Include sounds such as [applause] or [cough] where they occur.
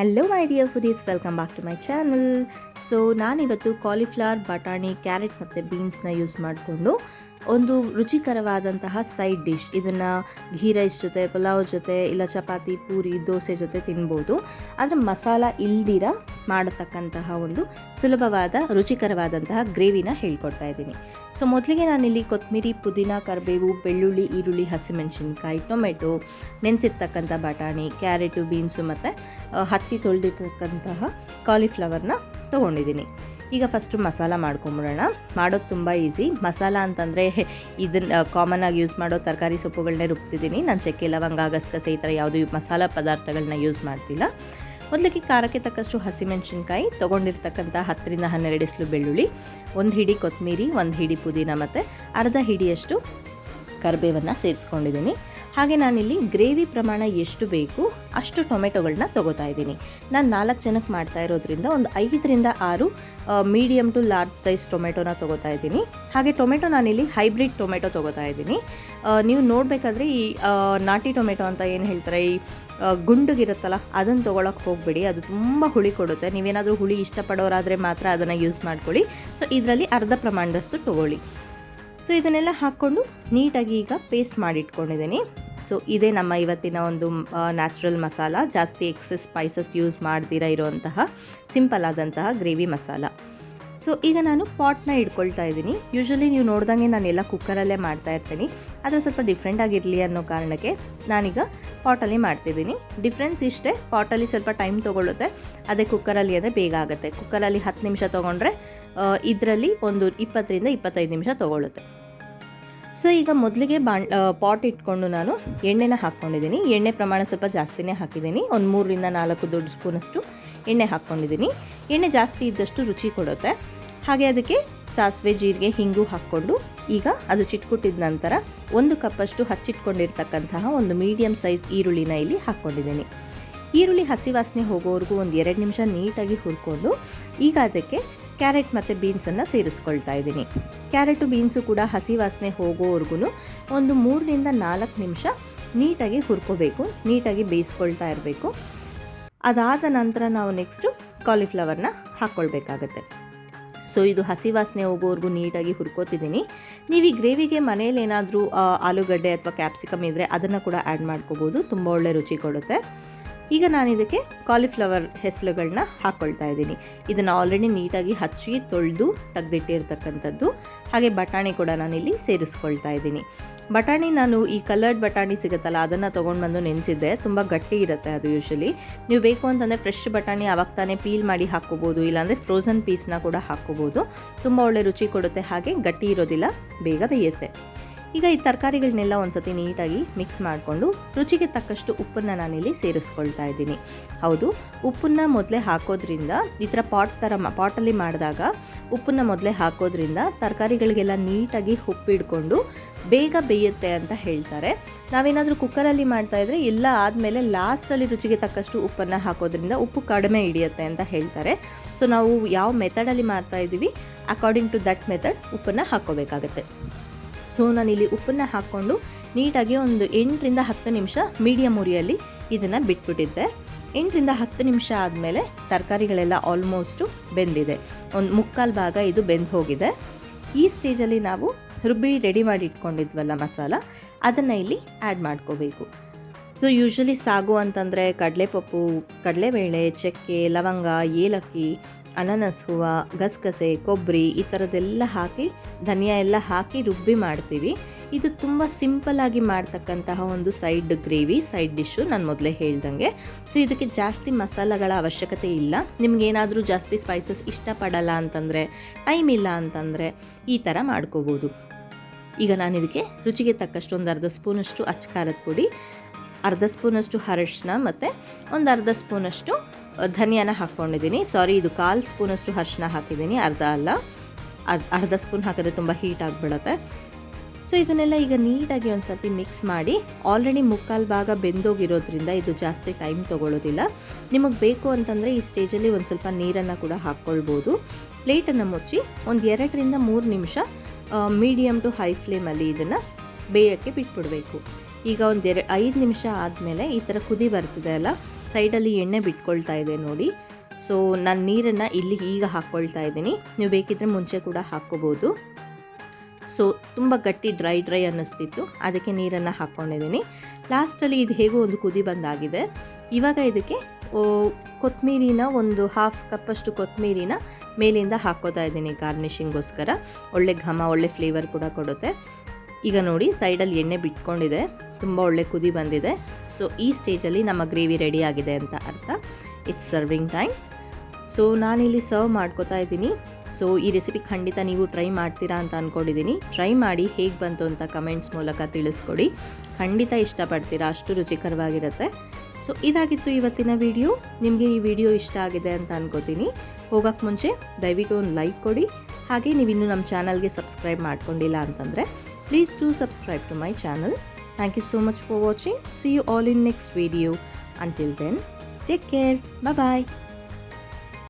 Hello my dear foodies welcome back to my channel so ನಾನಿವತ್ತು cauliflower ಬಟಾಣಿ carrot ಮತ್ತು ಬೀನ್ಸ್ನ ಯೂಸ್ ಮಾಡಿಕೊಂಡು ಒಂದು ರುಚಿಕರವಾದಂತಹ ಸೈಡ್ ಡಿಶ್ ಇದನ್ನು ಘೀ ರೈಸ್ ಜೊತೆ, ಪಲಾವ್ ಜೊತೆ, ಇಲ್ಲ ಚಪಾತಿ, ಪೂರಿ, ದೋಸೆ ಜೊತೆ ತಿನ್ಬೋದು. ಆದರೆ ಮಸಾಲ ಇಲ್ದಿರ ಮಾಡತಕ್ಕಂತಹ ಒಂದು ಸುಲಭವಾದ, ರುಚಿಕರವಾದಂತಹ ಗ್ರೇವಿನ ಹೇಳ್ಕೊಡ್ತಾ ಇದ್ದೀನಿ. ಸೊ ಮೊದಲಿಗೆ ನಾನಿಲ್ಲಿ ಕೊತ್ತಂಬರಿ ಪುದೀನ, ಕರಿಬೇವು, ಬೆಳ್ಳುಳ್ಳಿ, ಈರುಳ್ಳಿ, ಹಸಿಮೆಣಸಿನ್ಕಾಯಿ, ಟೊಮೆಟೊ, ನೆನೆಸಿರ್ತಕ್ಕಂಥ ಬಟಾಣಿ, ಕ್ಯಾರೆಟು, ಬೀನ್ಸು ಮತ್ತು ಹಚ್ಚಿ ತೊಳೆದಿರ್ತಕ್ಕಂತಹ ಕಾಲಿಫ್ಲವರ್ನ ತೊಗೊಂಡಿದ್ದೀನಿ. ಈಗ ಫಸ್ಟು ಮಸಾಲ ಮಾಡ್ಕೊಂಬಿಡೋಣ. ಮಾಡೋದು ತುಂಬ ಈಸಿ ಮಸಾಲ ಅಂತಂದರೆ [laughs] ಇದನ್ನು ಕಾಮನ್ ಆಗಿ ಯೂಸ್ ಮಾಡೋ ತರಕಾರಿ ಸೊಪ್ಪುಗಳನ್ನೇ ರುಬ್ತಿದ್ದೀನಿ ನಾನು ಚಕ್ಕೆ, ಲವಂಗ, ಗಸಗಸೆ ಈ ಥರ ಯಾವುದೂ ಮಸಾಲ ಪದಾರ್ಥಗಳನ್ನ ಯೂಸ್ ಮಾಡ್ತಿಲ್ಲ. ಮೊದಲಿಗೆ ಖಾರಕ್ಕೆ ತಕ್ಕಷ್ಟು ಹಸಿಮೆಣಸಿನ್ಕಾಯಿ, ತೊಗೊಂಡಿರ್ತಕ್ಕಂಥ ಹತ್ತರಿಂದ ಹನ್ನೆರಡು ಇಸ್ಲು ಬೆಳ್ಳುಳ್ಳಿ, ಒಂದು ಹಿಡಿ ಕೊತ್ತಂಬರಿ ಒಂದು ಹಿಡಿ ಪುದೀನ ಮತ್ತು ಅರ್ಧ ಹಿಡಿಯಷ್ಟು ಕರಿಬೇವನ್ನು ಸೇರಿಸ್ಕೊಂಡಿದ್ದೀನಿ ಹಾಗೆ ನಾನಿಲ್ಲಿ ಗ್ರೇವಿ ಪ್ರಮಾಣ ಎಷ್ಟು ಬೇಕು ಅಷ್ಟು ಟೊಮೆಟೊಗಳನ್ನ ತೊಗೋತಾ ಇದ್ದೀನಿ. ನಾನು ನಾಲ್ಕು ಜನಕ್ಕೆ ಮಾಡ್ತಾ ಇರೋದ್ರಿಂದ ಒಂದು ಐದರಿಂದ ಆರು ಮೀಡಿಯಮ್ ಟು ಲಾರ್ಜ್ ಸೈಜ್ ಟೊಮೆಟೊನ ತೊಗೋತಾ ಇದ್ದೀನಿ. ಹಾಗೆ ಟೊಮೆಟೊ ನಾನಿಲ್ಲಿ ಹೈಬ್ರಿಡ್ ಟೊಮೆಟೊ ತೊಗೋತಾ ಇದ್ದೀನಿ. ನೀವು ನೋಡಬೇಕಾದ್ರೆ ಈ ನಾಟಿ ಟೊಮೆಟೊ ಅಂತ ಏನು ಹೇಳ್ತಾರೆ, ಈ ಗುಂಡುಗಿರುತ್ತಲ್ಲ ಅದನ್ನು ತೊಗೊಳಕ್ಕೆ ಹೋಗಬೇಡಿ. ಅದು ತುಂಬ ಹುಳಿ ಕೊಡುತ್ತೆ. ನೀವೇನಾದರೂ ಹುಳಿ ಇಷ್ಟಪಡೋರಾದರೆ ಮಾತ್ರ ಅದನ್ನು ಯೂಸ್ ಮಾಡ್ಕೊಳ್ಳಿ. ಸೊ ಇದರಲ್ಲಿ ಅರ್ಧ ಪ್ರಮಾಣದಷ್ಟು ತೊಗೊಳ್ಳಿ. ಸೊ ಇದನ್ನೆಲ್ಲ ಹಾಕ್ಕೊಂಡು ನೀಟಾಗಿ ಈಗ ಪೇಸ್ಟ್ ಮಾಡಿಟ್ಕೊಂಡಿದ್ದೀನಿ. ಸೊ ಇದೇ ನಮ್ಮ ಇವತ್ತಿನ ಒಂದು ನ್ಯಾಚುರಲ್ ಮಸಾಲ, ಜಾಸ್ತಿ ಎಕ್ಸೆಸ್ ಸ್ಪೈಸಸ್ ಯೂಸ್ ಮಾಡ್ದಿರ ಇರುವಂತಹ ಸಿಂಪಲ್ ಆದಂತಹ ಗ್ರೇವಿ ಮಸಾಲ. ಸೊ ಈಗ ನಾನು ಪಾಟ್ನ ಇಟ್ಕೊಳ್ತಾ ಇದ್ದೀನಿ. ಯೂಶ್ವಲಿ ನೀವು ನೋಡ್ದಂಗೆ ನಾನೆಲ್ಲ ಕುಕ್ಕರಲ್ಲೇ ಮಾಡ್ತಾ ಇರ್ತೀನಿ. ಆದರೆ ಸ್ವಲ್ಪ ಡಿಫ್ರೆಂಟ್ ಆಗಿರಲಿ ಅನ್ನೋ ಕಾರಣಕ್ಕೆ ನಾನೀಗ ಪಾಟಲ್ಲಿ ಮಾಡ್ತಿದ್ದೀನಿ. ಡಿಫ್ರೆನ್ಸ್ ಇಷ್ಟೇ ಪಾಟಲ್ಲಿ ಸ್ವಲ್ಪ ಟೈಮ್ ತೊಗೊಳುತ್ತೆ ಅದೇ ಕುಕ್ಕರಲ್ಲಿ ಅಂದರೆ ಬೇಗ ಆಗುತ್ತೆ. ಕುಕ್ಕರಲ್ಲಿ ಹತ್ತು ನಿಮಿಷ ತೊಗೊಂಡ್ರೆ ಇದರಲ್ಲಿ ಒಂದು ಇಪ್ಪತ್ತರಿಂದ ಇಪ್ಪತ್ತೈದು ನಿಮಿಷ ತೊಗೊಳುತ್ತೆ ಸೊ ಈಗ ಮೊದಲಿಗೆ ಬಾಣ್ ಪಾಟ್ ಇಟ್ಕೊಂಡು ನಾನು ಎಣ್ಣೆನ ಹಾಕ್ಕೊಂಡಿದ್ದೀನಿ. ಎಣ್ಣೆ ಪ್ರಮಾಣ ಸ್ವಲ್ಪ ಜಾಸ್ತಿನೇ ಹಾಕಿದ್ದೀನಿ. ಒಂದು ಮೂರರಿಂದ ನಾಲ್ಕು ದೊಡ್ಡ ಸ್ಪೂನಷ್ಟು ಎಣ್ಣೆ ಹಾಕ್ಕೊಂಡಿದ್ದೀನಿ. ಎಣ್ಣೆ ಜಾಸ್ತಿ ಇದ್ದಷ್ಟು ರುಚಿ ಕೊಡುತ್ತೆ. ಹಾಗೆ ಅದಕ್ಕೆ ಸಾಸಿವೆ, ಜೀರಿಗೆ, ಹಿಂಗು ಹಾಕ್ಕೊಂಡು ಈಗ ಅದು ಚಿಟ್ಕುಟ್ಟಿದ ನಂತರ ಒಂದು ಕಪ್ಪಷ್ಟು ಹಚ್ಚಿಟ್ಕೊಂಡಿರ್ತಕ್ಕಂತಹ ಒಂದು ಮೀಡಿಯಮ್ ಸೈಜ್ ಈರುಳ್ಳಿನ ಇಲ್ಲಿ ಹಾಕ್ಕೊಂಡಿದ್ದೀನಿ. ಈರುಳ್ಳಿ ಹಸಿ ವಾಸನೆ ಹೋಗೋವರೆಗೂ ಒಂದು ಎರಡು ನಿಮಿಷ ನೀಟಾಗಿ ಹುರ್ಕೊಂಡು ಈಗ ಅದಕ್ಕೆ ಕ್ಯಾರೆಟ್ ಮತ್ತು ಬೀನ್ಸನ್ನು ಸೇರಿಸ್ಕೊಳ್ತಾ ಇದ್ದೀನಿ. ಕ್ಯಾರೆಟು ಬೀನ್ಸು ಕೂಡ ಹಸಿ ವಾಸನೆ ಹೋಗೋವರೆಗೂ ಒಂದು ಮೂರರಿಂದ ನಾಲ್ಕು ನಿಮಿಷ ನೀಟಾಗಿ ಹುರ್ಕೋಬೇಕು, ನೀಟಾಗಿ ಬೇಯಿಸ್ಕೊಳ್ತಾ ಇರಬೇಕು. ಅದಾದ ನಂತರ ನಾವು ನೆಕ್ಸ್ಟು ಕಾಲಿಫ್ಲವರ್ನ ಹಾಕ್ಕೊಳ್ಬೇಕಾಗತ್ತೆ ಸೊ ಇದು ಹಸಿ ವಾಸನೆ ಹೋಗೋವರೆಗೂ ನೀಟಾಗಿ ಹುರ್ಕೋತಿದ್ದೀನಿ. ನೀವು ಈ ಗ್ರೇವಿಗೆ ಮನೇಲಿ ಏನಾದರೂ ಆಲೂಗಡ್ಡೆ ಅಥವಾ ಕ್ಯಾಪ್ಸಿಕಮ್ ಇದ್ದರೆ ಅದನ್ನು ಕೂಡ ಆ್ಯಡ್ ಮಾಡ್ಕೋಬೋದು. ತುಂಬ ಒಳ್ಳೆ ರುಚಿ ಕೊಡುತ್ತೆ. ಈಗ ನಾನು ಇದಕ್ಕೆ ಕಾಲಿಫ್ಲವರ್ ಹೆಸರುಗಳನ್ನ ಹಾಕ್ಕೊಳ್ತಾ ಇದ್ದೀನಿ. ಇದನ್ನು ಆಲ್ರೆಡಿ ನೀಟಾಗಿ ಹಚ್ಚಿ ತೊಳೆದು ತೆಗೆದಿಟ್ಟಿರ್ತಕ್ಕಂಥದ್ದು. ಹಾಗೆ ಬಟಾಣಿ ಕೂಡ ನಾನಿಲ್ಲಿ ಸೇರಿಸ್ಕೊಳ್ತಾ ಇದ್ದೀನಿ. ಬಟಾಣಿ ನಾನು ಈ ಕಲರ್ಡ್ ಬಟಾಣಿ ಸಿಗುತ್ತಲ್ಲ, ಅದನ್ನು ತೊಗೊಂಡು ಬಂದು ನೆನೆಸಿದ್ದೆ ತುಂಬ ಗಟ್ಟಿ ಇರುತ್ತೆ ಅದು ಯೂಶಲಿ ನೀವು ಬೇಕು ಅಂತಂದರೆ ಫ್ರೆಶ್ ಬಟಾಣಿ ಅವಾಗ ತಾನೇ ಪೀಲ್ ಮಾಡಿ ಹಾಕ್ಕೋಬೋದು, ಇಲ್ಲಾಂದರೆ ಫ್ರೋಝನ್ ಪೀಸ್ನ ಕೂಡ ಹಾಕ್ಕೋಬೋದು. ತುಂಬ ಒಳ್ಳೆ ರುಚಿ ಕೊಡುತ್ತೆ, ಹಾಗೆ ಗಟ್ಟಿ ಇರೋದಿಲ್ಲ, ಬೇಗ ಬೇಯುತ್ತೆ. ಈಗ ಈ ತರಕಾರಿಗಳನ್ನೆಲ್ಲ ಒಂದ್ಸತಿ ನೀಟಾಗಿ ಮಿಕ್ಸ್ ಮಾಡಿಕೊಂಡು ರುಚಿಗೆ ತಕ್ಕಷ್ಟು ಉಪ್ಪನ್ನು ನಾನಿಲ್ಲಿ ಸೇರಿಸ್ಕೊಳ್ತಾ ಇದ್ದೀನಿ. ಹೌದು, ಉಪ್ಪನ್ನು ಮೊದಲೇ ಹಾಕೋದ್ರಿಂದ ಈ ಥರ ಪಾಟ್ ಥರ ಪಾಟಲ್ಲಿ ಮಾಡಿದಾಗ ಉಪ್ಪನ್ನು ಮೊದಲೇ ಹಾಕೋದ್ರಿಂದ ತರಕಾರಿಗಳಿಗೆಲ್ಲ ನೀಟಾಗಿ ಉಪ್ಪಿಡ್ಕೊಂಡು ಬೇಗ ಬೇಯುತ್ತೆ ಅಂತ ಹೇಳ್ತಾರೆ. ನಾವೇನಾದರೂ ಕುಕ್ಕರಲ್ಲಿ ಮಾಡ್ತಾ ಇದ್ರೆ ಎಲ್ಲ ಆದಮೇಲೆ ಲಾಸ್ಟಲ್ಲಿ ರುಚಿಗೆ ತಕ್ಕಷ್ಟು ಉಪ್ಪನ್ನು ಹಾಕೋದ್ರಿಂದ ಉಪ್ಪು ಕಡಿಮೆ ಹಿಡಿಯುತ್ತೆ ಅಂತ ಹೇಳ್ತಾರೆ. ಸೊ ನಾವು ಯಾವ ಮೆಥಡಲ್ಲಿ ಮಾಡ್ತಾ ಇದ್ದೀವಿ ಅಕಾರ್ಡಿಂಗ್ ಟು ದಟ್ ಮೆಥಡ್ ಉಪ್ಪನ್ನು ಹಾಕ್ಕೋಬೇಕಾಗತ್ತೆ ಸೊ ಇಲ್ಲಿ ಉಪ್ಪನ್ನು ಹಾಕ್ಕೊಂಡು ನೀಟಾಗಿ ಒಂದು ಎಂಟರಿಂದ ಹತ್ತು ನಿಮಿಷ ಮೀಡಿಯಮ್ ಉರಿಯಲ್ಲಿ ಇದನ್ನು ಬಿಟ್ಬಿಟ್ಟಿದ್ದೆ. ಎಂಟರಿಂದ ಹತ್ತು ನಿಮಿಷ ಆದಮೇಲೆ ತರಕಾರಿಗಳೆಲ್ಲ ಆಲ್ಮೋಸ್ಟು ಬೆಂದಿದೆ. ಒಂದು ಮುಕ್ಕಾಲು ಭಾಗ ಇದು ಬೆಂದು ಹೋಗಿದೆ. ಈ ಸ್ಟೇಜಲ್ಲಿ ನಾವು ರುಬ್ಬಿ ರೆಡಿ ಮಾಡಿ ಇಟ್ಕೊಂಡಿದ್ವಲ್ಲ ಮಸಾಲ, ಅದನ್ನು ಇಲ್ಲಿ ಆ್ಯಡ್ ಮಾಡ್ಕೋಬೇಕು. ಸೊ ಯೂಶ್ವಲಿ ಸಾಗು ಅಂತಂದರೆ ಕಡಲೆಪಪ್ಪು, ಕಡಲೆಬೇಳೆ, ಚಕ್ಕೆ, ಲವಂಗ, ಏಲಕ್ಕಿ ಅನಾನಸ್ ಹೂವು ಗಸಗಸೆ, ಕೊಬ್ಬರಿ ಈ ಥರದ್ದೆಲ್ಲ ಹಾಕಿ, ಧನಿಯಾ ಎಲ್ಲ ಹಾಕಿ ರುಬ್ಬಿ ಮಾಡ್ತೀವಿ. ಇದು ತುಂಬ ಸಿಂಪಲ್ಲಾಗಿ ಮಾಡ್ತಕ್ಕಂತಹ ಒಂದು ಸೈಡ್ ಗ್ರೇವಿ, ಸೈಡ್ ಡಿಶ್ಶು ನಾನು ಮೊದಲೇ ಹೇಳ್ದಂಗೆ. ಸೊ ಇದಕ್ಕೆ ಜಾಸ್ತಿ ಮಸಾಲೆಗಳ ಅವಶ್ಯಕತೆ ಇಲ್ಲ. ನಿಮಗೇನಾದರೂ ಜಾಸ್ತಿ ಸ್ಪೈಸಸ್ ಇಷ್ಟಪಡಲ್ಲ ಅಂತಂದರೆ, ಟೈಮ್ ಇಲ್ಲ ಅಂತಂದರೆ ಈ ಥರ ಮಾಡ್ಕೋಬೋದು. ಈಗ ನಾನು ಇದಕ್ಕೆ ರುಚಿಗೆ ತಕ್ಕಷ್ಟು ಒಂದು ಅರ್ಧ ಸ್ಪೂನಷ್ಟು ಅಚ್ಚ ಖಾರದ ಪುಡಿ ಅರ್ಧ ಸ್ಪೂನಷ್ಟು ಅರಶಿನ ಮತ್ತು ಒಂದು ಅರ್ಧ ಸ್ಪೂನಷ್ಟು ಧನಿಯಾನ ಹಾಕ್ಕೊಂಡಿದ್ದೀನಿ ಸಾರಿ ಇದು ಕಾಲು ಸ್ಪೂನಷ್ಟು ಅರಿಶಿನ ಹಾಕಿದ್ದೀನಿ, ಅರ್ಧ ಅಲ್ಲ. ಅರ್ಧ ಅರ್ಧ ಸ್ಪೂನ್ ಹಾಕಿದ್ರೆ ತುಂಬ ಹೀಟ್ ಆಗಿಬಿಡುತ್ತೆ. ಸೊ ಇದನ್ನೆಲ್ಲ ಈಗ ನೀಟಾಗಿ ಒಂದು ಸರ್ತಿ ಮಿಕ್ಸ್ ಮಾಡಿ ಆಲ್ರೆಡಿ ಮುಕ್ಕಾಲು ಭಾಗ ಬೆಂದೋಗಿರೋದ್ರಿಂದ ಇದು ಜಾಸ್ತಿ ಟೈಮ್ ತೊಗೊಳ್ಳೋದಿಲ್ಲ ನಿಮಗೆ ಬೇಕು ಅಂತಂದರೆ ಈ ಸ್ಟೇಜಲ್ಲಿ ಒಂದು ಸ್ವಲ್ಪ ನೀರನ್ನು ಕೂಡ ಹಾಕ್ಕೊಳ್ಬೋದು ಪ್ಲೇಟನ್ನು ಮುಚ್ಚಿ ಒಂದು ಎರಡರಿಂದ ಮೂರು ನಿಮಿಷ ಮೀಡಿಯಮ್ ಟು ಹೈ ಫ್ಲೇಮಲ್ಲಿ ಇದನ್ನು ಬೇಯೋಕ್ಕೆ ಬಿಟ್ಬಿಡಬೇಕು. ಈಗ ಒಂದು ಎರಡು, ಐದು ನಿಮಿಷ ಆದಮೇಲೆ ಈ ಥರ ಕುದಿ ಬರ್ತಿದೆ ಅಲ್ಲ? ಸೈಡಲ್ಲಿ ಎಣ್ಣೆ ಬಿಟ್ಕೊಳ್ತಾ ಇದೆ ನೋಡಿ. ಸೊ ನಾನು ನೀರನ್ನು ಇಲ್ಲಿ ಈಗ ಹಾಕ್ಕೊಳ್ತಾ ಇದ್ದೀನಿ. ನೀವು ಬೇಕಿದ್ದರೆ ಮುಂಚೆ ಕೂಡ ಹಾಕ್ಕೋಬೋದು ಸೊ ತುಂಬ ಗಟ್ಟಿ ಡ್ರೈ ಡ್ರೈ ಅನ್ನಿಸ್ತಿತ್ತು. ಅದಕ್ಕೆ ನೀರನ್ನು ಹಾಕ್ಕೊಂಡಿದ್ದೀನಿ ಲಾಸ್ಟಲ್ಲಿ ಇದು ಹೇಗೋ ಒಂದು ಕುದಿ ಬಂದಾಗಿದೆ. ಇವಾಗ ಇದಕ್ಕೆ ಕೊತ್ತಂಬರಿನ ಒಂದು ಹಾಫ್ ಕಪ್ಪಷ್ಟು ಕೊತ್ತಂಬರಿನ ಮೇಲಿಂದ ಹಾಕ್ಕೋತಾ ಇದ್ದೀನಿ ಗಾರ್ನಿಷಿಂಗೋಸ್ಕರ ಒಳ್ಳೆ ಘಮ, ಒಳ್ಳೆ ಫ್ಲೇವರ್ ಕೂಡ ಕೊಡುತ್ತೆ. ಈಗ ನೋಡಿ ಸೈಡಲ್ಲಿ ಎಣ್ಣೆ ಬಿಟ್ಕೊಂಡಿದೆ. ತುಂಬ ಒಳ್ಳೆ ಕುದಿ ಬಂದಿದೆ. ಸೊ ಈ ಸ್ಟೇಜಲ್ಲಿ ನಮ್ಮ ಗ್ರೇವಿ ರೆಡಿ ಆಗಿದೆ ಅಂತ ಅರ್ಥ. ಇಟ್ಸ್ ಸರ್ವಿಂಗ್ ಟೈಮ್ ಸೊ ನಾನಿಲ್ಲಿ ಸರ್ವ್ ಮಾಡ್ಕೋತಾ ಇದ್ದೀನಿ. ಸೊ ಈ ರೆಸಿಪಿ ಖಂಡಿತ ನೀವು ಟ್ರೈ ಮಾಡ್ತೀರಾ ಅಂತ ಅಂದ್ಕೊಂಡಿದ್ದೀನಿ ಟ್ರೈ ಮಾಡಿ ಹೇಗೆ ಬಂತು ಅಂತ ಕಮೆಂಟ್ಸ್ ಮೂಲಕ ತಿಳಿಸ್ಕೊಡಿ. ಖಂಡಿತ ಇಷ್ಟಪಡ್ತೀರಾ, ಅಷ್ಟು ರುಚಿಕರವಾಗಿರುತ್ತೆ. ಸೊ ಇದಾಗಿತ್ತು ಇವತ್ತಿನ ವಿಡಿಯೋ ನಿಮಗೆ ಈ ವಿಡಿಯೋ ಇಷ್ಟ ಆಗಿದೆ ಅಂತ ಅನ್ಕೋತೀನಿ. ಹೋಗೋಕ್ಕೆ ಮುಂಚೆ ದಯವಿಟ್ಟು ಒಂದು ಲೈಕ್ ಕೊಡಿ. ಹಾಗೆ ನೀವು ಇನ್ನೂ ನಮ್ಮ ಚಾನಲ್ಗೆ ಸಬ್ಸ್ಕ್ರೈಬ್ ಮಾಡ್ಕೊಂಡಿಲ್ಲ ಅಂತಂದರೆ Please do subscribe to my channel. Thank you so much for watching. See you all in next video. Until then, take care. Bye-bye.